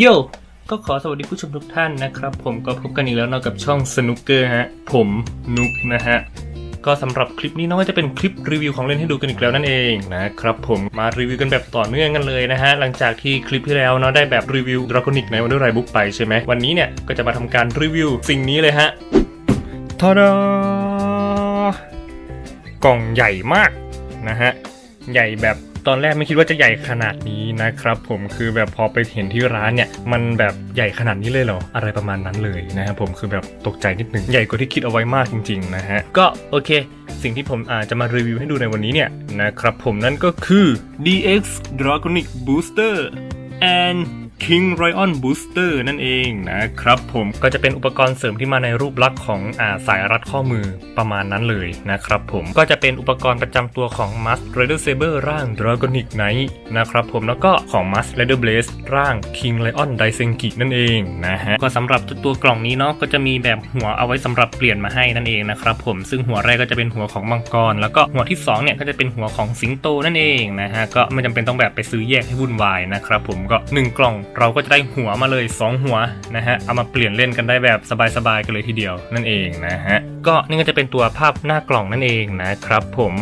โยก็ขอสวัสดีผู้ชมทุกท่านนะครับ ผมก็พบกันอีกแล้วเนาะกับช่องสนุกเกอร์ฮะ ผมนุกนะฮะ ก็สำหรับคลิปนี้เนาะก็จะเป็นคลิปรีวิวของเล่นให้ดูกันอีกแล้วนั่นเองนะครับผมมารีวิวกันแบบต่อเนื่องกันเลยนะฮะ หลังจากที่คลิปที่แล้วเนาะได้แบบรีวิวดรา g อนิกในวันด้วยไรบุ๊กไปใช่ไหมวันนี้เนี่ยก็จะมาทำการรีวิวสิ่งนี้เลยฮะทาดากล่องใหญ่มากนะฮะ ใหญ่แบบ ตอนแรกไม่คิดว่าจะใหญ่ขนาดนี้นะครับผมคือแบบพอไปเห็นที่ร้านเนี่ย มันแบบใหญ่ขนาดนี้เลยเหรอ อะไรประมาณนั้นเลยนะครับผมคือแบบตกใจนิดนึงใหญ่กว่าที่คิดเอาไว้มากจริงๆนะฮะก็โอเค สิ่งที่ผมอาจจะมารีวิวให้ดูในวันนี้เนี่ยนะครับผมนั่นก็คือ DX Dragonic Booster and King Lion Booster นั่นเองนะครับผมก็จะเป็นอุปกรณ์เสริมที่มาในรูปลักษณ์ของอาสายรัดข้อมือประมาณนั้นเลยนะครับผมก็จะเป็นอุปกรณ์ประจำตัวของ m a s Rider Saber ร่าง Dragonic Knight นะครับผมแล้วก็ของ m a s Rider Blaze ร่าง King Lion Daisenki นั่นเองนะฮะก็สำหรับตัวกล่องนี้เนาะก็จะมีแบบหัวเอาไว้สำหรับเปลี่ยนมาให้นั่นเองนะครับผมซึ่งหัวแรกก็จะเป็นหัวของมังกร แล้วก็หัวที่สองเนี่ยก็จะเป็นหัวของสิงโตนั่นเองนะฮะก็ไม่จำเป็นต้องแบบไปซื้อแยกให้วุ่นวายนะครับผมก็หนึ่งกล่องเราก็จะได้หัวมาเลย 2 หัวนะฮะเอามาเปลี่ยนเล่นกันได้แบบสบายๆกันเลยทีเดียวนั่นเองนะฮะก็นี่ก็จะเป็นตัวภาพหน้ากล่องนั่นเองนะครับผม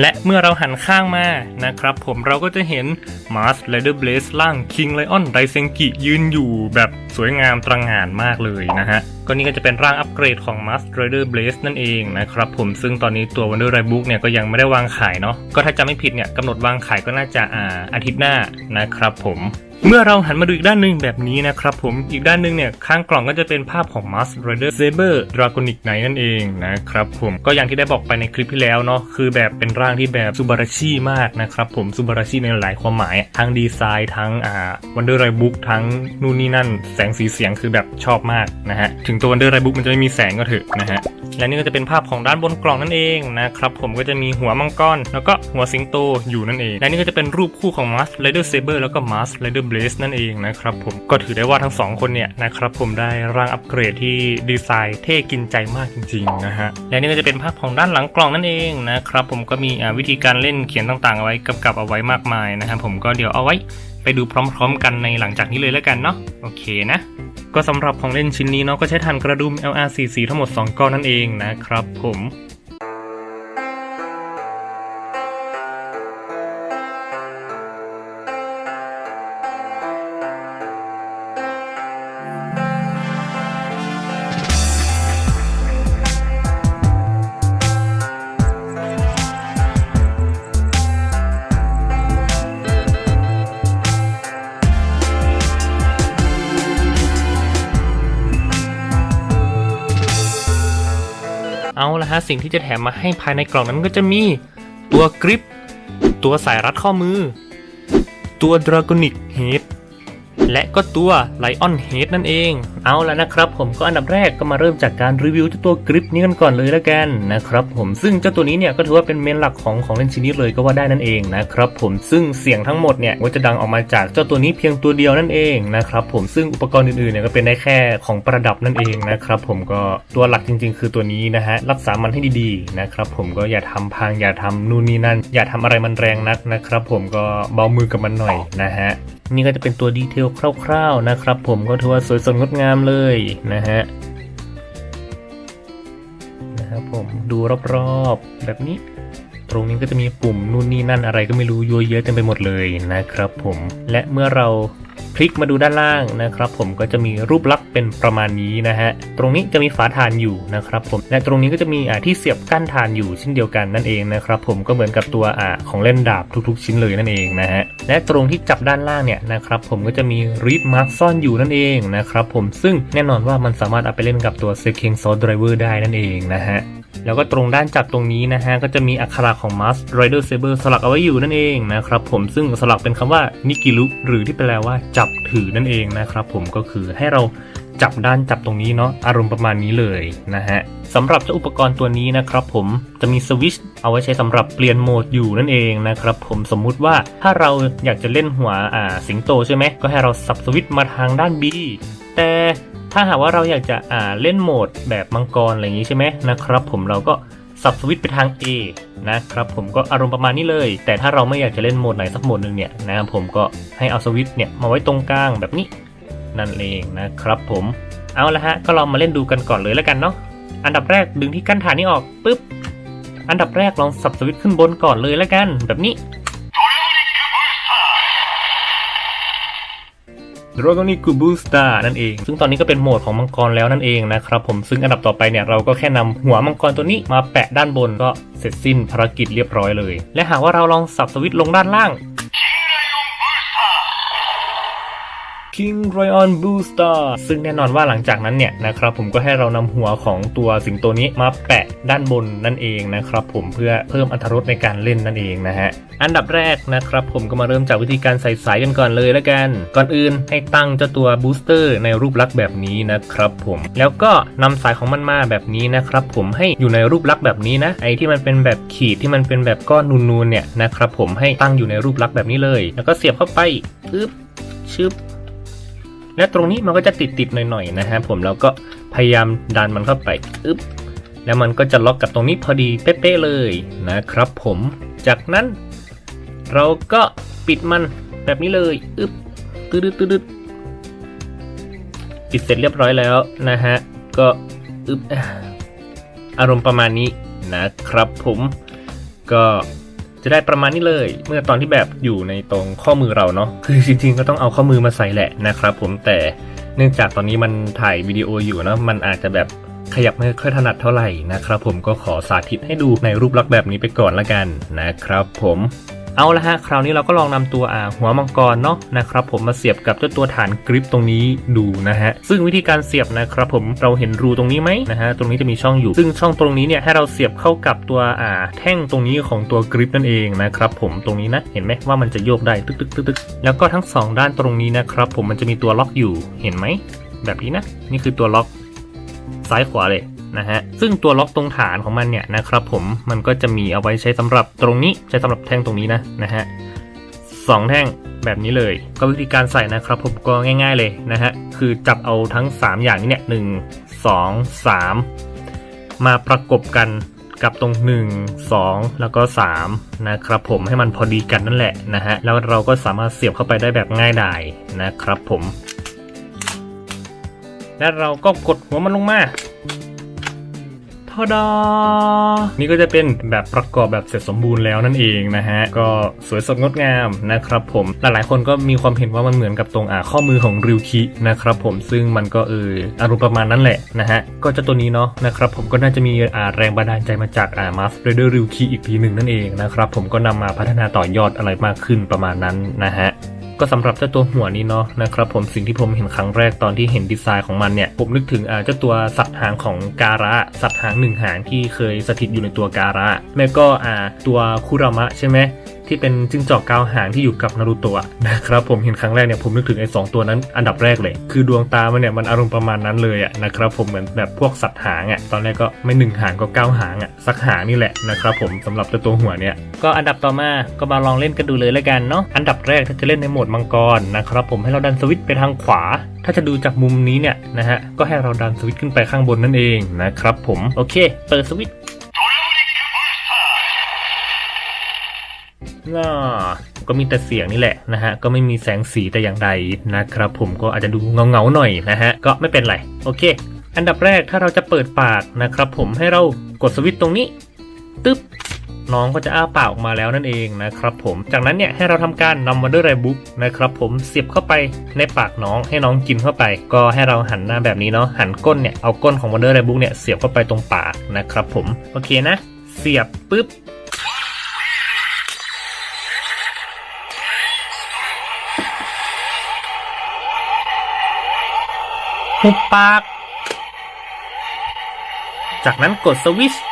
และเมื่อเราหันข้างมานะครับผมเราก็จะเห็น Mars Rider Blaze ล่าง King Lion Daisenki ยืนอยู่แบบสวยงามตระหง่านมากเลยนะฮะ ก็นี่ก็จะเป็นร่างอัปเกรดของ Mars Rider Blaze นั่นเองนะครับผมซึ่งตอนนี้ตัว Wonder r i Book เนี่ยก็ยังไม่ได้วางขายเนาะก็ถ้าจำไม่ผิดเนี่ยกำหนดวางขายก็น่าจะอาอาทิตย์หน้านะครับผม เมื่อเราหันมาดูอีกด้านหนึ่งแบบนี้นะครับผมอีกด้านหนึ่งเนี่ยข้างกล่องก็จะเป็นภาพของ Mars Rider Saber Dragonic Knight นั่นเองนะครับผมก็อย่างที่ได้บอกไปในคลิปที่แล้วเนาะคือแบบเป็นร่างที่แบบซูบาราชิมากนะครับผมซูบาราชิในหลายความหมาย ทั้งดีไซน์ทั้งอ่า Wonder r i Book ทั้งนู่นนี่นั่น แสงสีเสียงคือแบบชอบมากนะฮะถึงตัว Wonder r i Book มันจะไม่มีแสงก็เถอะนะฮะและนี่ก็จะเป็นภาพของด้านบนกล่องนั่นเองนะครับผมก็จะมีหัวมังกรแล้วก็หัวสิงโตอยู่นั่นเองและนี่ก็จะเป็นรูปคู่ของ Mars Rider Saber แล้วก็ Mars Rider Blaze นั่นเองนะครับผมก็ถือได้ว่าทั้งสองคนเนี่ยนะครับผมได้ร่างอัปเกรดที่ดีไซน์เท่กินใจมากจริงๆนะฮะและนี่ก็จะเป็นภาพของด้านหลังกล่องนั่นเองนะครับผมก็มีวิธีการเล่นเขียนต่างๆเอาไว้กำกับเอาไว้มากมายนะครับผมก็เดี๋ยวเอาไว้ไปดูพร้อม ๆ กันในหลังจากนี้เลยแล้วกันเนาะโอเคนะก็สำหรับของเล่นชิ้นนี้เนาะก็ใช้ฐานกระดุม LR44 ทั้งหมด 2 ก้อนนั่นเองนะครับผมะสิ่งที่จะแถมมาให้ภายในกล่องนั้นก็จะมี ตัวกริป ตัวสายรัดข้อมือ ตัวดรา g o n i c Head และก็ตัวไลออนเฮดนั่นเอง เอาละนะครับผมก็อันดับแรกก็มาเริ่มจากการรีวิวเจ้าตัวกริปนี้กันก่อนเลยล้วกันนะครับผมซึ่งเจ้าตัวนี้เนี่ยก็ถือว่าเป็นเมนหลักของของเล่นชิ้นนี้เลยก็ว่าได้นั่นเองนะครับผมซึ่งเสียงทั้งหมดเนี่ยก็จะดังออกมาจากเจ้าตัวนี้เพียงตัวเดียวนั่นเองนะครับผมซึ่งอุปกรณ์อื่นๆเนี่ยก็เป็นได้แค่ของประดับนั่นเองนะครับผมก็ตัวหลักจริง ๆ คือตัวนี้นะฮะรักษามันให้ดีๆนะครับผมก็อย่าทำพังอย่าทำนู่นนี่นั่น อย่าทำอะไรมันแรงนักนะครับผมก็เบามือกับมันหน่อยนะฮะนี่ก็จะเป็นตัวดีเทลคร่าวๆนะครับผมก็ถือว่าสวยสดงดงามเลยนะฮะนะครับผมดูรอบๆแบบนี้ ตรงนี้ก็จะมีปุ่มนู่นนี่นั่นอะไรก็ไม่รู้เยัวเยอะเต็มไปหมดเลยนะครับผมและเมื่อเราพลิกมาดูด้านล่างนะครับผมก็จะมีรูปลักษณ์เป็นประมาณนี้นะฮะตรงนี้จะมีฝาถ่านอยู่นะครับผมและตรงนี้ก็จะมีอ่าที่เสียบกั้นถ่านอยู่เช่นเดียวกันนั่นเองนะครับผมก็เหมือนกับตัวอ่าของเล่นดาบทุกๆ ชิ้นเลยนั่นเองนะฮะและตรงที่จับด้านล่างเนี่ยนะครับผมก็จะมีรีดมาร์กซ่อนอยู่นั่นเองนะครับผมซึ่งแน่นอนว่ามันสามารถเอาไปเล่นกับตัวเซคิงซอ d ไดรเวอร์ได้นั่นเองนะฮะ แล้วก็ตรงด้านจับตรงนี้นะฮะก็จะมีอักขระของ Mars Rider Saber สลักเอาไว้อยู่นั่นเองนะครับผมซึ่งสลักเป็นคำว่านิกิลุหรือที่แปลว่าจับถือนั่นเองนะครับผมก็คือให้เราจับด้านจับตรงนี้เนาะอารมณ์ประมาณนี้เลยนะฮะสำหรับเจ้าอุปกรณ์ตัวนี้นะครับผมจะมีสวิตช์เอาไว้ใช้สำหรับเปลี่ยนโหมดอยู่นั่นเองนะครับผมสมมุติว่าถ้าเราอยากจะเล่นหัวอ่าสิงโตใช่ไหมก็ให้เราสับสวิตช์มาทางด้าน B แต่ ถ้าหากว่าเราอยากจะอ่าเล่นโหมดแบบมังกรอะไรอย่างนี้ใช่ไหมนะครับ ผมเราก็สับสวิตไปทาง A นะครับผมก็อารมณ์ประมาณนี้เลย แต่ถ้าเราไม่อยากจะเล่นโหมดไหนสักโหมดหนึ่งเนี่ยนะครับผมก็ให้เอาสวิตเนี่ยมาไว้ตรงกลางแบบนี้นั่นเองนะครับผมเอาละฮะก็ลองมาเล่นดูกันก่อนเลยแล้วกันเนาะอันดับแรกดึงที่กั้นฐานนี้ออกปุ๊บอันดับแรกลองสับสวิตขึ้นบนก่อนเลยแล้วกัน แบบนี้ ดราก้อนิกูบูสตานั่นเอง ซึ่งตอนนี้ก็เป็นโหมดของมังกรแล้วนั่นเองนะครับผมซึ่งอันดับต่อไปเนี่ยเราก็แค่นำหัวมังกรตัวนี้มาแปะด้านบนก็เสร็จสิ้นภารกิจเรียบร้อยเลย และหากว่าเราลองสับสวิตช์ลงด้านล่าง King Lion Booster ซึ่งแน่นอนว่าหลังจากนั้นเนี่ยนะครับผมก็ให้เรานำหัวของตัวสิงโตนี้มาแปะด้านบนนั่นเองนะครับผมเพื่อเพิ่มอรรถรสในการเล่นนั่นเองนะฮะอันดับแรกนะครับผมก็มาเริ่มจากวิธีการใส่สายกันก่อนเลยแล้วกัน ก่อนอื่นให้ตั้งเจ้าตัวบูสเตอร์ในรูปลักษณ์แบบนี้นะครับผมแล้วก็นำสายของมันมาแบบนี้นะครับผมให้อยู่ในรูปลักษณ์แบบนี้นะไอที่มันเป็นแบบขีดที่มันเป็นแบบก้อนนูนๆเนี่ยนะครับผมให้ตั้งอยู่ในรูปลักษณ์แบบนี้เลย แล้วก็เสียบเข้าไปอึ๊บชึบ และตรงนี้มันก็จะติดติดๆหน่อยๆนะฮะผมแล้วก็พยายามดันมันเข้าไปอึ๊บแล้วมันก็จะล็อกกับตรงนี้พอดีเป๊ะๆเลยนะครับผมจากนั้น เราก็ปิดมันแบบนี้เลยอึ๊บตืดตืดๆปิดเสร็จเรียบร้อยแล้วนะฮะก็อึ๊บอารมณ์ประมาณนี้นะครับผมก็ จะได้ประมาณนี้เลย เมื่อตอนที่แบบอยู่ในตรงข้อมือเราเนาะคือจริงๆก็ต้องเอาข้อมือมาใส่แหละนะครับ ผมแต่เนื่องจากตอนนี้มันถ่ายวิดีโออยู่เนาะมันอาจจะแบบขยับไม่ค่อยถนัดเท่าไหร่นะครับ ผมก็ขอสาธิตให้ดูในรูปลักษณ์แบบนี้ไปก่อนละกันนะครับ ผม เอาละฮะคราวนี้เราก็ลองนำตัวอ่าหัวมังกรเนาะนะครับผมมาเสียบกับเจ้าตัวฐานกริปตรงนี้ดูนะฮะซึ่งวิธีการเสียบนะครับผมเราเห็นรูตรงนี้ไหมนะฮะตรงนี้จะมีช่องอยู่ ซึ่งช่องตรงนี้เนี่ยให้เราเสียบเข้ากับตัวอ่าแท่งตรงนี้ของตัวกริปนั่นเองนะครับผมตรงนี้นะเห็นไหมว่ามันจะโยกได้ตึกตึกตึกตึกแล้วก็ทั้งสองด้านตรงนี้นะครับผมมันจะมีตัวล็อกอยู่เห็นไหมแบบนี้นะนี่คือตัวล็อกซ้ายขวาเลย นะฮะซึ่งตัวล็อกตรงฐานของมันเนี่ยนะครับผมมันก็จะมีเอาไว้ใช้สำหรับตรงนี้ใช้สำหรับแท่งตรงนี้นะนะฮะสองแท่งแบบนี้เลย ก็วิธีการใส่นะครับผมก็ง่าย ๆเลยนะฮะคือจับเอาทั้ง 3 อย่างนี้เนี่ยหนึ่งสองสามมาประกบกันกับตรง 1 2 แล้วก็ 3 นะครับผมให้มันพอดีกันนั่นแหละนะฮะแล้วเราก็สามารถเสียบเข้าไปได้แบบง่ายดายนะครับผม และเราก็กดหัวมันลงมา อดานี่ก็จะเป็นแบบประกอบแบบเสร็จสมบูรณ์แล้วนั่นเองนะฮะ ก็สวยสดงดงามนะครับผม หลายๆคนก็มีความเห็นว่ามันเหมือนกับตรงอ่าข้อมือของริวคินะครับผม ซึ่งมันก็เอออารมณ์ประมาณนั้นแหละนะฮะ ก็จะตัวนี้เนาะนะครับผมก็น่าจะมีอ่าแรงบันดาลใจมาจากอ่ามาสเรเดอร์ริวคิอีกทีหนึ่งนั่นเองนะครับผมก็นำมาพัฒนาต่อยอดอะไรมากขึ้นประมาณนั้นนะฮะ ก็สำหรับเจ้าตัวหัวนี้เนาะนะครับผมสิ่งที่ผมเห็นครั้งแรกตอนที่เห็นดีไซน์ของมันเนี่ยผมนึกถึงอาเจ้าตัวสัตว์หางของการะสัตว์หางหนึ่งหางที่เคยสถิตอยู่ในตัวการะแล้วก็ตัวคุรามะใช่ไหม ที่เป็นจิ้งจอกกาวหางที่อยู่กับนารูโตะนะครับผมเห็นครั้งแรกเนี่ยผมนึกถึงไอ้สองตัวนั้นอันดับแรกเลย คือดวงตามันเนี่ยมันอารมณ์ประมาณนั้นเลยอะนะครับผมเหมือนแบบพวกสัตว์หางอะตอนแรกก็ไม่หนึ่งหางก็เก้าหางอะสักหางนี่แหละนะครับผมสำหรับตัวหัวเนี่ยก็อันดับต่อมาก็มาลองเล่นกันดูเลยแล้วกันเนาะอันดับแรกถ้าจะเล่นในโหมดมังกรนะครับผมให้เราดันสวิตช์ไปทางขวา ถ้าจะดูจากมุมนี้เนี่ยนะฮะก็ให้เราดันสวิตช์ขึ้นไปข้างบนนั่นเองนะครับผมโอเค เปิดสวิตช์ ก็มีแต่เสียงนี่แหละนะฮะ ก็ไม่มีแสงสีแต่อย่างใดนะครับผมก็อาจจะดูเงาๆหน่อยนะฮะ ก็ไม่เป็นไร โอเค อันดับแรกถ้าเราจะเปิดปากนะครับผมให้เรากดสวิตช์ตรงนี้ ตึ๊บน้องก็จะอ้าปากออกมาแล้วนั่นเองนะครับผม จากนั้นเนี่ยให้เราทำการนำวันเดอร์ไรบุ๊กนะครับผมเสียบเข้าไปในปากน้องให้น้องกินเข้าไป ก็ให้เราหันหน้าแบบนี้เนาะหันก้นเนี่ยเอาก้นของวันเดอร์ไรบุ๊กเนี่ยเสียบเข้าไปตรงปากนะครับผมโอเคนะ เสียบปุ๊บ หุบปาก จากนั้นกดสวิตช์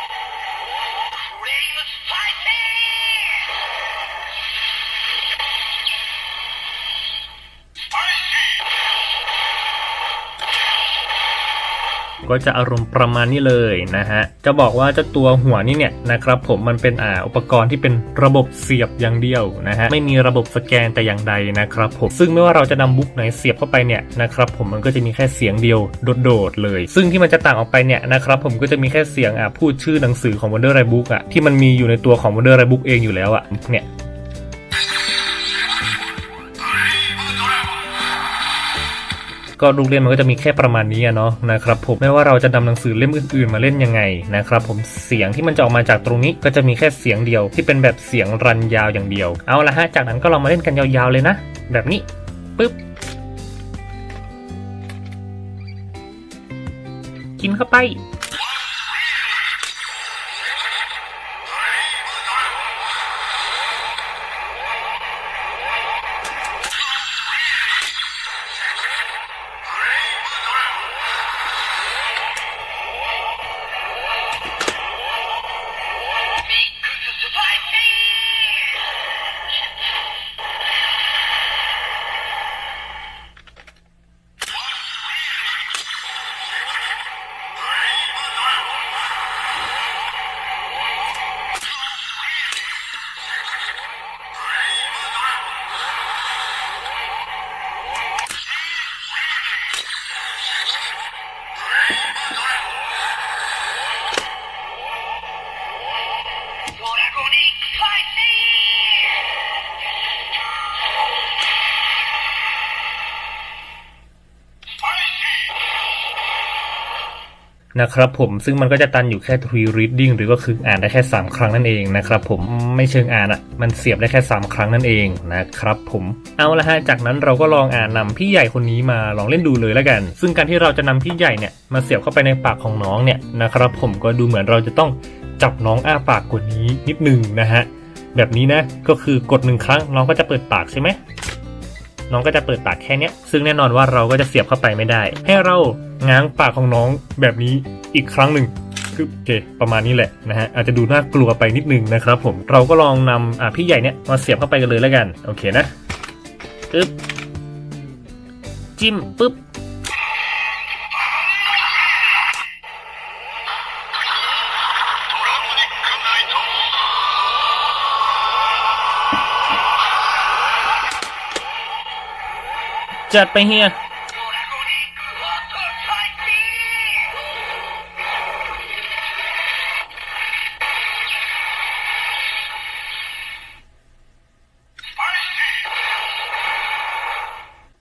ก็จะอารมณ์ประมาณนี้เลยนะฮะ จะบอกว่าเจ้าตัวหัวนี่เนี่ยนะครับผมมันเป็นอ่าอุปกรณ์ที่เป็นระบบเสียบอย่างเดียวนะฮะไม่มีระบบสแกนแต่อย่างใดนะครับผมซึ่งไม่ว่าเราจะนำบุ๊กไหนเสียบเข้าไปเนี่ยนะครับผมมันก็จะมีแค่เสียงเดียวโดดๆเลย ซึ่งที่มันจะต่างออกไปเนี่ยนะครับผมก็จะมีแค่เสียงอะพูดชื่อหนังสือของ Wonder r i Book อะที่มันมีอยู่ในตัวของ Wonder r i Book เองอยู่แล้วอะเนี่ย ก็ลูกเล่นมันก็จะมีแค่ประมาณนี้เนาะนะครับผมไม่ว่าเราจะนำหนังสือเล่มอื่นๆ มาเล่นยังไงนะครับผมเสียงที่มันจะออกมาจากตรงนี้ก็จะมีแค่เสียงเดียว ที่เป็นแบบเสียงรันยาวอย่างเดียว เอาละฮะจากนั้นก็ลองมาเล่นกันยาวๆเลยนะ แบบนี้ปึ๊บกินเข้าไป นะครับผมซึ่งมันก็จะตันอยู่แค่ three reading หรือก็คืออ่านได้แค่ 3 ครั้งนั่นเองนะครับผมไม่เชิงอ่านอะ่ะ มันเสียบได้แค่ 3 ครั้งนั่นเองนะครับผมเอาละฮะจากนั้นเราก็ลองอ่านนำพี่ใหญ่คนนี้มาลองเล่นดูเลยแล้วกัน ซึ่งการที่เราจะนำพี่ใหญ่เนี่ยมาเสียบเข้าไปในปากของน้องเนี่ยนะครับผมก็ดูเหมือนเราจะต้องจับน้องอ้าปากกว่านี้นิดนึงนะฮะแบบนี้นะก็คือกดหนึ่งครั้งน้องก็จะเปิดปากใช่ไหม น้องก็จะเปิดปากแค่เนี้ยซึ่งแน่นอนว่าเราก็จะเสียบเข้าไปไม่ได้ ให้เราง้างปากของน้องแบบนี้อีกครั้งหนึ่งคือโอเคประมาณนี้แหละนะฮะอาจจะดูน่ากลัวไปนิดนึงนะครับผมเราก็ลองนำอะพี่ใหญ่เนี้ยมาเสียบเข้าไปกันเลยแล้วกัน โอเคนะปึ๊บจิ้มปึ๊บ จัดไปเฮีย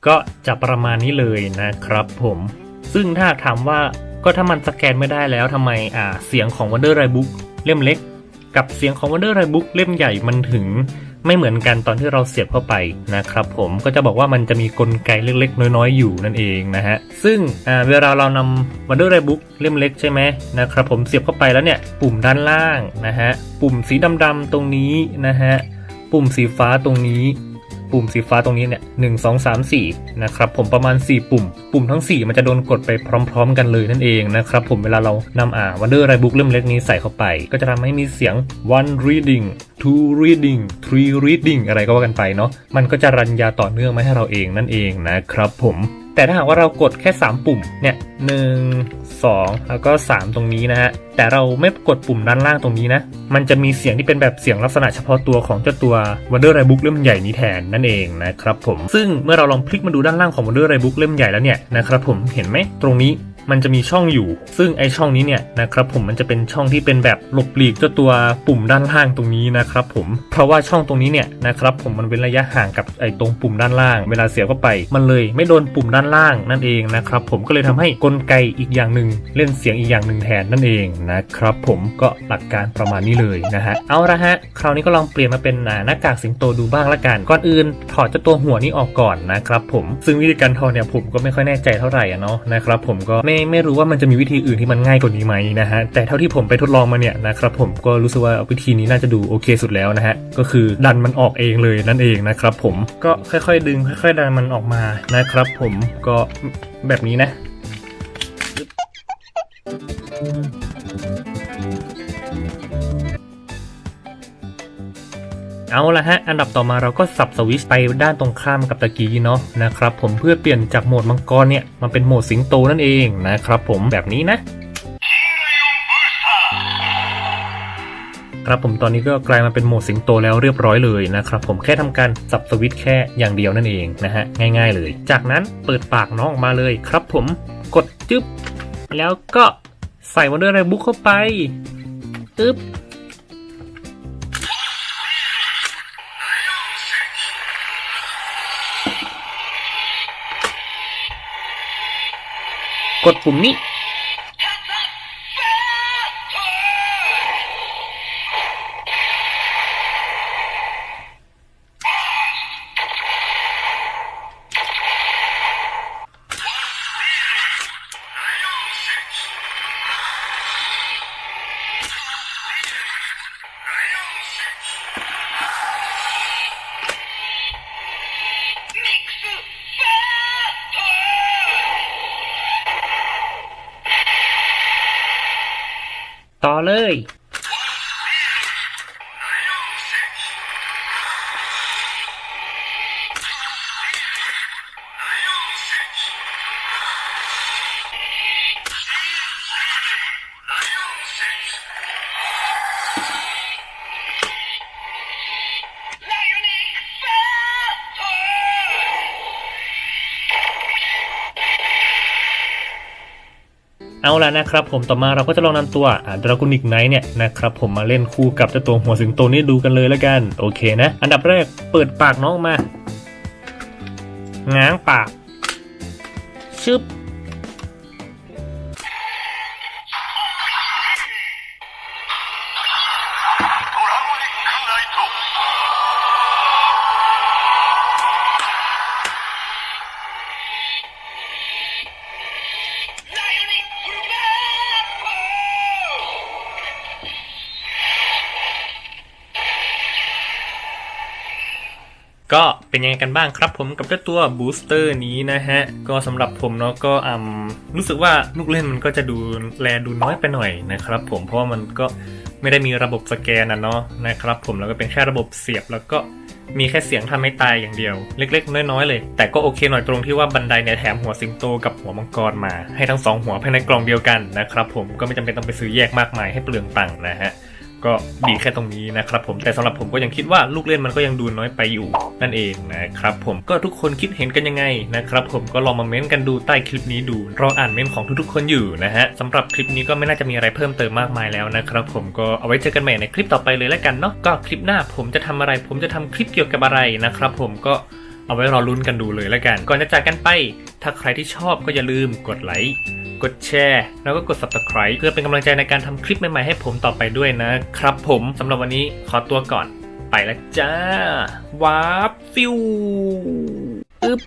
ก็จะประมาณนี้เลยนะครับผม ซึ่งถ้าถามว่าก็ถ้ามันสแกนไม่ได้แล้วทำไมอ่าเสียงของ Wonder r i g h t Book เล่มเล็ก กับเสียงของ Wonder r i g h t Book เล่มใหญ่มันถึง ไม่เหมือนกันตอนที่เราเสียบเข้าไปนะครับผมก็จะบอกว่ามันจะมีกลไกเล็กๆ น้อยๆ อยู่นั่นเองนะฮะ ซึ่งเวลาเรานำ Wonder r i Book เล่มเล็กใช่ไหมนะครับผมเสียบเข้าไปแล้วเนี่ยปุ่มด้านล่างนะฮะปุ่มสีดำๆตรงนี้นะฮะปุ่มสีฟ้าตรงนี้ ปุ่มสีฟ้าตรงนี้เนี่ยหนึ่งสองสามสี่นะครับผมประมาณ 4 ปุ่ม ปุ่มทั้ง 4 มันจะโดนกดไปพร้อม ๆ กันเลยนั่นเองนะครับผมเวลาเรานำอ่าวันเดอร์ไรบุ๊กเล่มเล็กนี้ใส่เข้าไป ก็จะทำให้มีเสียง one reading two reading three reading อะไรก็ว่ากันไปเนาะมันก็จะรันยาต่อเนื่องมาให้เราเองนั่นเองนะครับผม แต่ถ้าหากว่าเรากดแค่ 3 ปุ่มเนี่ยหนึ่งสองแล้วก็ 3 ตรงนี้นะฮะ แต่เราไม่กดปุ่มด้านล่างตรงนี้นะ มันจะมีเสียงที่เป็นแบบเสียงลักษณะเฉพาะตัวของเจ้าตัว Wonder r i Book เล่มใหญ่นี้แทนนั่นเองนะครับผม ซึ่งเมื่อเราลองพลิกมาดูด้านล่างของ Wonder r i Book เล่มใหญ่แล้วเนี่ยนะครับผม เห็นไหมตรงนี้ มันจะมีช่องอยู่ ซึ่งไอช่องนี้เนี่ยนะครับผมมันจะเป็นช่องที่เป็นแบบหลบหลีกเจ้าตัวปุ่มด้านล่างตรงนี้นะครับผมเพราะว่าช่องตรงนี้เนี่ยนะครับผมมันเป็นระยะห่างกับไอตรงปุ่มด้านล่าง เวลาเสียบเข้าไป มันเลยไม่โดนปุ่มด้านล่างนั่นเองนะครับผมก็เลยทำให้กลไกอีกอย่างหนึ่งเล่นเสียงอีกอย่างหนึ่งแทนนั่นเองนะครับผมก็หลักการประมาณนี้เลยนะฮะเอาละฮะคราวนี้ก็ลองเปลี่ยนมาเป็นหน้ากากสิงโตดูบ้างละกันก่อนอื่น ถอดเจ้าตัวหัวนี้ออกก่อนนะครับผมซึ่งวิธีการถอดเนี่ยผมก็ไม่ค่อยแน่ใจเท่าไหร่อะเนาะนะครับผมก็ไม่ไม่รู้ว่ามันจะมีวิธีอื่นที่มันง่ายกว่านี้ไหมนะฮะแต่เท่าที่ผมไปทดลองมาเนี่ยนะครับผมก็รู้สึกว่าวิธีนี้น่าจะดูโอเคสุดแล้วนะฮะก็คือดันมันออกเองเลยนั่นเองนะครับผมก็ค่อยๆ ดึงค่อยๆดันมันออกมานะครับผมก็แบบนี้นะ เอาละฮะ อันดับต่อมาเราก็สับสวิชไปด้านตรงข้ามกับตะกี้เนาะนะครับผมเพื่อเปลี่ยนจากโหมดมังกรเนี่ยมาเป็นโหมดสิงโตนั่นเองนะครับผมแบบนี้นะครับผมตอนนี้ก็กลายมาเป็นโหมดสิงโตแล้วเรียบร้อยเลยนะครับผมแค่ทำการสับสวิตช์แค่อย่างเดียวนั่นเองนะฮะง่าย ๆ เลย จากนั้นเปิดปากน้องออกมาเลยครับผมกดจึ๊บแล้วก็ใส่วันเดอร์ไรบุ๊กเข้าไปตึ๊บ กดปุ่มนี้ ต่ เอาละนะครับผมต่อมาเราก็จะลองนำตัวดรากูนิกไนท์เนี่ยนะครับผมมาเล่นคู่กับเจ้าตัวหัวสิงโตนี้ดูกันเลยแล้วกันโอเคนะ อันดับแรกเปิดปากน้องมาง้างปากชึบ ก็เป็นยังไงกันบ้างครับผมกับเจ้าตัวบูสเตอร์นี้นะฮะ ก็สำหรับผมเนาะก็อืมรู้สึกว่าลูกเล่นมันก็จะดูแลดูน้อยไปหน่อยนะครับผมเพราะว่ามันก็ไม่ได้มีระบบสแกนนะเนาะนะครับผมแล้วก็เป็นแค่ระบบเสียบแล้วก็มีแค่เสียงทำให้ตายอย่างเดียว เล็กๆ น้อยๆเลย แต่ก็โอเคหน่อยตรงที่ว่าบันไดเนี่ยแถมหัวสิงโตกับหัวมังกรมา ให้ทั้งสองหัวภายในกล่องเดียวกันนะครับผมก็ไม่จำเป็นต้องไปซื้อแยกมากมายให้เปลืองตังค์นะฮะ ก็ดีแค่ตรงนี้นะครับผมแต่สำหรับผมก็ยังคิดว่าลูกเล่นมันก็ยังดูน้อยไปอยู่นั่นเองนะครับผมก็ทุกคนคิดเห็นกันยังไงนะครับผมก็ลองมาเม้นต์กันดูใต้คลิปนี้ดูรออ่านเม้นต์ของทุกๆ คนอยู่นะฮะสำหรับคลิปนี้ก็ไม่น่าจะมีอะไรเพิ่มเติมมากมายแล้วนะครับผมก็เอาไว้เจอกันใหม่ในคลิปต่อไปเลยแล้วกันเนาะก็คลิปหน้าผมจะทำอะไร ผมจะทำคลิปเกี่ยวกับอะไรนะครับผมก็ เอาไว้รอลุ้นกันดูเลยแล้วกัน ก่อนจะจากกันไป ถ้าใครที่ชอบก็อย่าลืมกดไลค์กดแชร์ แล้วก็กด subscribe เพื่อเป็นกำลังใจในการทำคลิปใหม่ๆให้ผมต่อไปด้วยนะครับผมสำหรับวันนี้ขอตัวก่อนไปแล้วจ้าวาร์ปฟิวอึ๊บ